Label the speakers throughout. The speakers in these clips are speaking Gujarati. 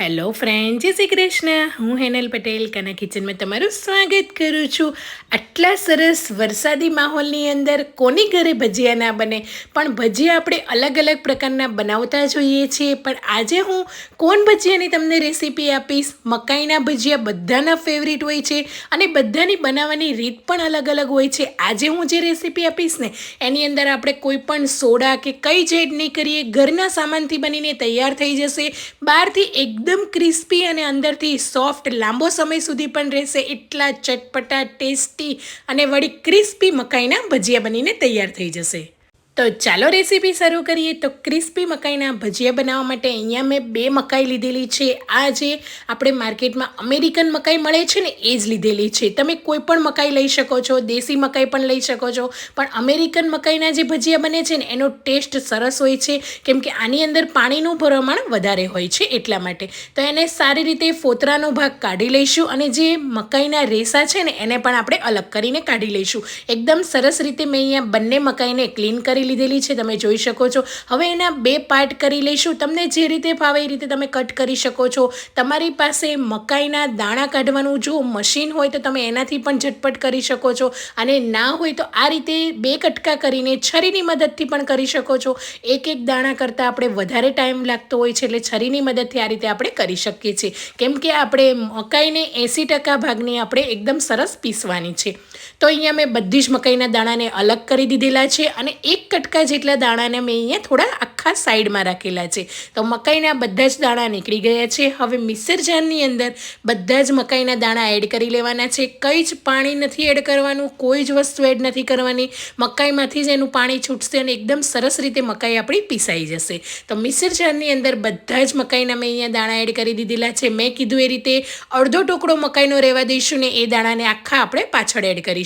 Speaker 1: હેલો ફ્રેન્ડ જય શ્રી કૃષ્ણ. હું હેનલ પટેલ, કના કિચનમાં તમારું સ્વાગત કરું છું. આટલા સરસ વરસાદી માહોલની અંદર કોની ઘરે ભજીયા ના બને? પણ ભજીયા આપણે અલગ અલગ પ્રકારના બનાવતા જોઈએ છીએ. પણ આજે હું કોણ ભજીયાની તમને રેસીપી આપીશ? મકાઈના ભજીયા બધાના ફેવરિટ હોય છે અને બધાની બનાવવાની રીત પણ અલગ અલગ હોય છે. આજે હું જે રેસીપી આપીશ ને, એની અંદર આપણે કોઈ પણ સોડા કે કંઈ જ એડ નહીં કરીએ. ઘરના સામાનથી બનીને તૈયાર થઈ જશે. બહારથી એકદમ ક્રિસ્પી અને અંદરથી સોફ્ટ લાંબો સમય સુધી પણ રહેશે એટલા ચટપટા, ટેસ્ટી અને વળી ક્રિસ્પી મકાઈના ભજીયા બનીને તૈયાર થઈ જશે. તો ચાલો રેસીપી શરૂ કરીએ. તો ક્રિસ્પી મકાઈના ભજીયા બનાવવા માટે અહીંયા મેં બે મકાઈ લીધેલી છે. આ જે આપણે માર્કેટમાં અમેરિકન મકાઈ મળે છે ને, એ જ લીધેલી છે. તમે કોઈ પણ મકાઈ લઈ શકો છો, દેશી મકાઈ પણ લઈ શકો છો, પણ અમેરિકન મકાઈના જે ભજીયા બને છે ને, એનો ટેસ્ટ સરસ હોય છે. કેમ કે આની અંદર પાણીનું પ્રમાણ વધારે હોય છે એટલા માટે. તો એને સારી રીતે ફોતરાનો ભાગ કાઢી લઈશું અને જે મકાઈના રેસા છે ને, એને પણ આપણે અલગ કરીને કાઢી લઈશું. એકદમ સરસ રીતે મેં અહીંયા બંને મકાઈને ક્લીન કરી કરી લીધેલી છે, તમે જોઈ શકો છો. હવે એના બે પાર્ટ કરી લઈશું. તમને જે રીતે ફાવે એ રીતે તમે કટ કરી શકો છો. તમારી પાસે મકાઈના દાણા કાઢવાનું જો મશીન હોય તો તમે એનાથી પણ ઝટપટ કરી શકો છો. અને ના હોય તો આ રીતે બે કટકા કરીને છરીની મદદથી પણ કરી શકો છો. એક એક દાણા કરતાં આપણે વધારે ટાઈમ લાગતો હોય છે, એટલે છરીની મદદથી આ રીતે આપણે કરી શકીએ છીએ. કેમ કે આપણે મકાઈને એંસી ટકા ભાગની આપણે એકદમ સરસ પીસવાની છે. તો અહીંયા મેં બધી જ મકાઈના દાણાને અલગ કરી દીધેલા છે અને એક કટકા જેટલા દાણાને મેં અહીંયા થોડા આખા સાઈડમાં રાખેલા છે. તો મકાઈના બધા જ દાણા નીકળી ગયા છે. હવે મિક્સર જારની અંદર બધા જ મકાઈના દાણા એડ કરી લેવાના છે. કંઈ જ પાણી નથી એડ કરવાનું, કોઈ જ વસ્તુ એડ નથી કરવાની. મકાઈમાંથી જ એનું પાણી છૂટશે અને એકદમ સરસ રીતે મકાઈ આપણી પીસાઈ જશે. તો મિક્સર જારની અંદર બધા જ મકાઈના મેં અહીંયા દાણા એડ કરી દીધેલા છે. મેં કીધું એ રીતે અડધો ટુકડો મકાઈનો રહેવા દઈશું ને એ દાણાને આખા આપણે પાછળ એડ કરીશું.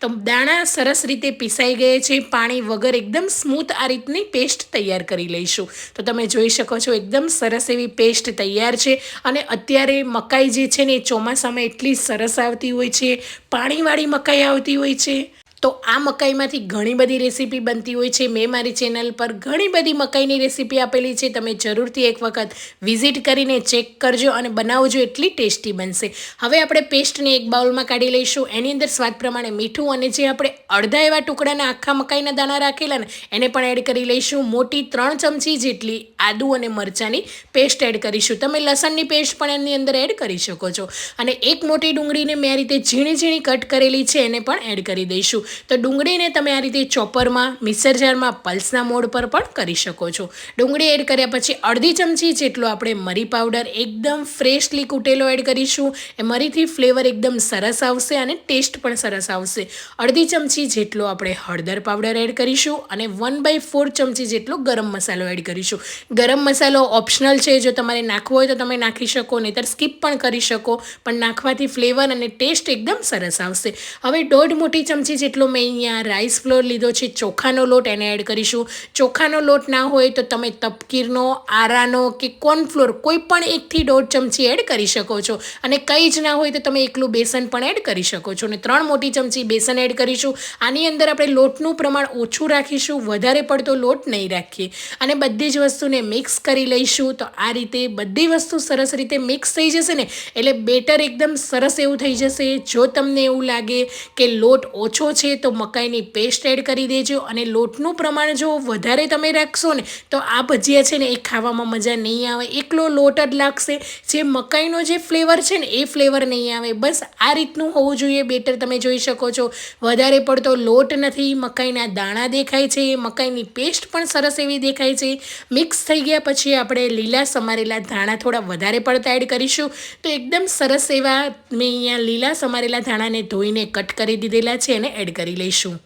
Speaker 1: તો દાણા સરસ રીતે પીસાઈ ગયા છે, પાણી વગર એકદમ સ્મૂથ આ રીતની પેસ્ટ તૈયાર કરી લઈશું. તો તમે જોઈ શકો છો, એકદમ સરસ એવી પેસ્ટ તૈયાર છે અને અત્યારે મકાઈ જે છે ને એ ચોમાસામાં એટલી સરસ આવતી હોય છે, પાણીવાળી મકાઈ આવતી હોય છે. તો આ મકાઈમાંથી ઘણી બધી રેસીપી બનતી હોય છે. મેં મારી ચેનલ પર ઘણી બધી મકાઈની રેસીપી આપેલી છે. તમે જરૂરથી એક વખત વિઝિટ કરીને ચેક કરજો અને બનાવજો, એટલી ટેસ્ટી બનશે. હવે આપણે પેસ્ટને એક બાઉલમાં કાઢી લઈશું. એની અંદર સ્વાદ પ્રમાણે મીઠું અને જે આપણે અડધા એવા ટુકડાના આખા મકાઈના દાણા રાખેલા ને, એને પણ એડ કરી લઈશું. મોટી ત્રણ ચમચી જેટલી આદુ અને મરચાંની પેસ્ટ એડ કરીશું. તમે લસણની પેસ્ટ પણ એની અંદર એડ કરી શકો છો. અને એક મોટી ડુંગળીને મેં આ રીતે ઝીણી ઝીણી કટ કરેલી છે, એને પણ એડ કરી દઈશું. તો ડુંગળીને તમે આ રીતે ચોપરમાં, મિક્સર જારમાં, પલ્સના મોડ પર પણ કરી શકો છો. ડુંગળી એડ કર્યા પછી અડધી ચમચી જેટલો આપણે મરી પાવડર એકદમ ફ્રેશલી કૂટેલો એડ કરીશું. એ મરીથી ફ્લેવર એકદમ સરસ આવશે અને ટેસ્ટ પણ સરસ આવશે. અડધી ચમચી જેટલો આપણે હળદર પાવડર એડ કરીશું અને વન બાય ફોર ચમચી જેટલો ગરમ મસાલો એડ કરીશું. ગરમ મસાલો ઓપ્શનલ છે, જો તમારે નાખવો હોય તો તમે નાખી શકો, નહીતર સ્કીપ પણ કરી શકો, પણ નાખવાથી ફ્લેવર અને ટેસ્ટ એકદમ સરસ આવશે. હવે દોઢ મોટી ચમચી જેટલો જેટલો મેં અહીંયા રાઈસ ફ્લોર લીધો છે, ચોખાનો લોટ એને એડ કરીશું. ચોખાનો લોટ ના હોય તો તમે તપકીરનો, આરાનો કે કોર્નફ્લોર કોઈ પણ એકથી દોઢ ચમચી એડ કરી શકો છો. અને કંઈ જ ના હોય તો તમે એકલું બેસન પણ એડ કરી શકો છો. અને ત્રણ મોટી ચમચી બેસન એડ કરીશું. આની અંદર આપણે લોટનું પ્રમાણ ઓછું રાખીશું. વધારે પડતો લોટ નહીં રાખીએ. અને બધી જ વસ્તુને મિક્સ કરી લઈશું. તો આ રીતે બધી વસ્તુ સરસ રીતે મિક્સ થઈ જશે ને, એટલે બેટર એકદમ સરસ એવું થઈ જશે. જો તમને એવું લાગે કે લોટ ઓછો છે તો મકાઈની પેસ્ટ એડ કરી દેજો અને લોટનું પ્રમાણ જો વધારે તમે રાખશો ને, તો આ ભજીયા છે ને એ ખાવામાં મજા નહીં આવે. એકલો લોટ જ લાગશે. જે મકાઈનો જે ફ્લેવર છે ને, એ ફ્લેવર નહીં આવે. બસ આ રીતનું હોવું જોઈએ. બેટર તમે જોઈ શકો છો. વધારે પડતો લોટ નથી, મકાઈના દાણા દેખાય છે, મકાઈની પેસ્ટ પણ સરસ એવી દેખાય છે. મિક્સ થઈ ગયા પછી આપણે લીલા સમારેલા ધાણા થોડા વધારે પડતા એડ કરીશું. તો એકદમ સરસ એવા મેં અહીંયા લીલા સમારેલા ધાણાને ધોઈને કટ કરી દીધેલા છે અને એડ કરી લઈશું.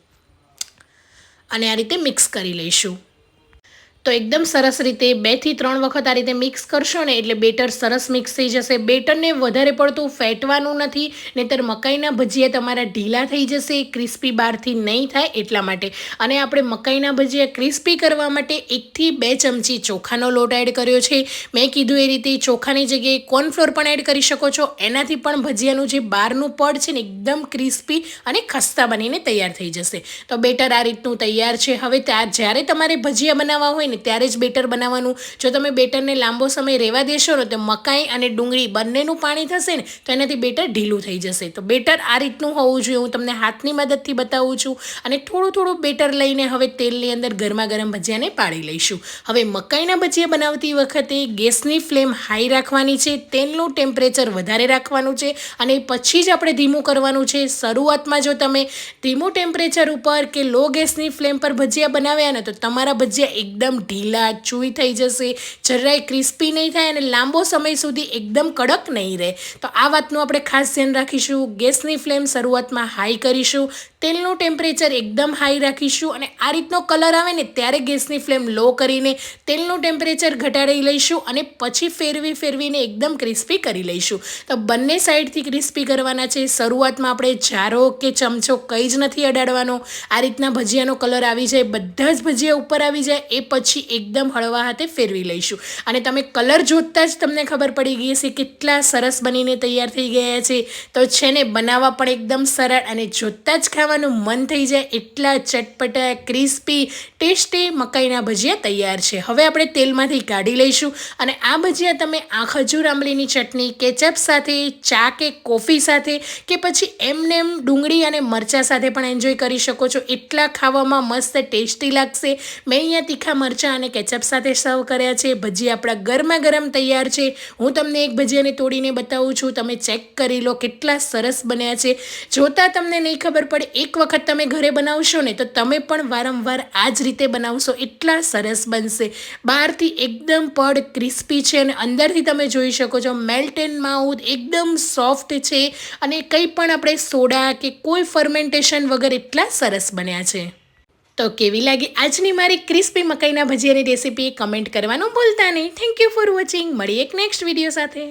Speaker 1: અને આ રીતે મિક્સ કરી લઈશું. તો એકદમ સરસ રીતે બેથી ત્રણ વખત આ રીતે મિક્સ કરશો ને, એટલે બેટર સરસ મિક્સ થઈ જશે. બેટરને વધારે પડતું ફેટવાનું નથી, નહીતર મકાઈના ભજીયા તમારા ઢીલા થઈ જશે ક્રિસ્પી બહારથી નહીં થાય એટલા માટે. અને આપણે મકાઈના ભજીયા ક્રિસ્પી કરવા માટે એકથી બે ચમચી ચોખાનો લોટ એડ કર્યો છે. મેં કીધું એ રીતે ચોખાની જગ્યાએ કોર્નફ્લોર પણ એડ કરી શકો છો. એનાથી પણ ભજીયાનું જે બહારનું પડ છે ને, એકદમ ક્રિસ્પી અને ખસ્તા બનીને તૈયાર થઈ જશે. તો બેટર આ રીતનું તૈયાર છે. હવે ત્યાં જ્યારે તમારે ભજીયા બનાવવા હોય ત્યારે જ બેટર બનાવવાનું. જો તમે બેટરને લાંબો સમય રહેવા દેશો ને, તો મકાઈ અને ડુંગળી બંનેનું પાણી થશે ને, તો એનાથી બેટર ઢીલું થઈ જશે. તો બેટર આ રીતનું હોવું જોઈએ. હું તમને હાથની મદદથી બતાવું છું અને થોડું થોડું બેટર લઈને હવે તેલની અંદર ગરમા ગરમ ભજીયાને પાડી લઈશું. હવે મકાઈના ભજીયા બનાવતી વખતે ગેસની ફ્લેમ હાઈ રાખવાની છે, તેલનું ટેમ્પરેચર વધારે રાખવાનું છે અને પછી જ આપણે ધીમું કરવાનું છે. શરૂઆતમાં જો તમે ધીમું ટેમ્પરેચર ઉપર કે લો ગેસની ફ્લેમ પર ભજીયા બનાવ્યા ને, તો તમારા ભજીયા એકદમ ઢીલા, ચૂઈ થઈ જશે, જરાય ક્રિસ્પી નહીં થાય અને લાંબો સમય સુધી એકદમ કડક નહીં રહે. તો આ વાતનું આપણે ખાસ ધ્યાન રાખીશું. ગેસની ફ્લેમ શરૂઆતમાં હાઈ કરીશું. તેલનું ટેમ્પરેચર એકદમ હાઈ રાખીશું અને આ રીતનો કલર આવે ને ત્યારે ગેસની ફ્લેમ લો કરીને તેલનું ટેમ્પરેચર ઘટાડી લઈશું અને પછી ફેરવી ફેરવીને એકદમ ક્રિસ્પી કરી લઈશું. તો બંને સાઈડથી ક્રિસ્પી કરવાના છે. શરૂઆતમાં આપણે જારો કે ચમચો કંઈ જ નથી અડાડવાનો. આ રીતના ભજીયાનો કલર આવી જાય, બધા જ ભજીયા ઉપર આવી જાય, એ પછી એકદમ હળવા હાથે ફેરવી લઈશું. અને તમે કલર જોતાં જ તમને ખબર પડી ગઈ હશે કેટલા સરસ બનીને તૈયાર થઈ ગયા છે. તો છે ને બનાવવા પણ એકદમ સરળ અને જોતાં જ ખાવાનું મન થઈ જાય એટલા ચટપટા ક્રિસ્પી ટેસ્ટી મકાઈના ભજીયા તૈયાર છે. હવે આપણે તેલમાંથી કાઢી લઈશું અને આ ભજીયા તમે આ ખજૂર આંબલીની ચટણી કેચઅપ સાથે, ચા કે કોફી સાથે કે પછી એમને એમ ડુંગળી અને મરચાં સાથે પણ એન્જોય કરી શકો છો. એટલા ખાવામાં મસ્ત ટેસ્ટી લાગશે. મેં અહીંયા તીખા મરચાં અને કેચઅપ સાથે સર્વ કર્યા છે. ભજીયા આપણા ગરમા ગરમ તૈયાર છે. હું તમને એક ભજીયાને તોડીને બતાવું છું. તમે ચેક કરી લો કેટલા સરસ બન્યા છે. જોતાં તમને નહીં ખબર પડે એક વખત તમે ઘરે બનાવશો ને તો તમે પણ વારંવાર આ જ રીતે બનાવશો. એટલા સરસ બનશે. બહારથી એકદમ પડ ક્રિસ્પી છે અને અંદરથી તમે જોઈ શકો છો મેલ્ટ એન્ડ માઉથ એકદમ સોફ્ટ છે અને કંઈ પણ આપણે સોડા કે કોઈ ફર્મેન્ટેશન વગર એટલા સરસ બન્યા છે. તો કેવી લાગી આજની મારી ક્રિસ્પી મકાઈના ભજીયાની રેસીપી? કમેન્ટ કરવાનું ભૂલતા નહીં. થેન્ક યુ ફોર વોચિંગ મળીએ એક નેક્સ્ટ વીડિયો સાથે.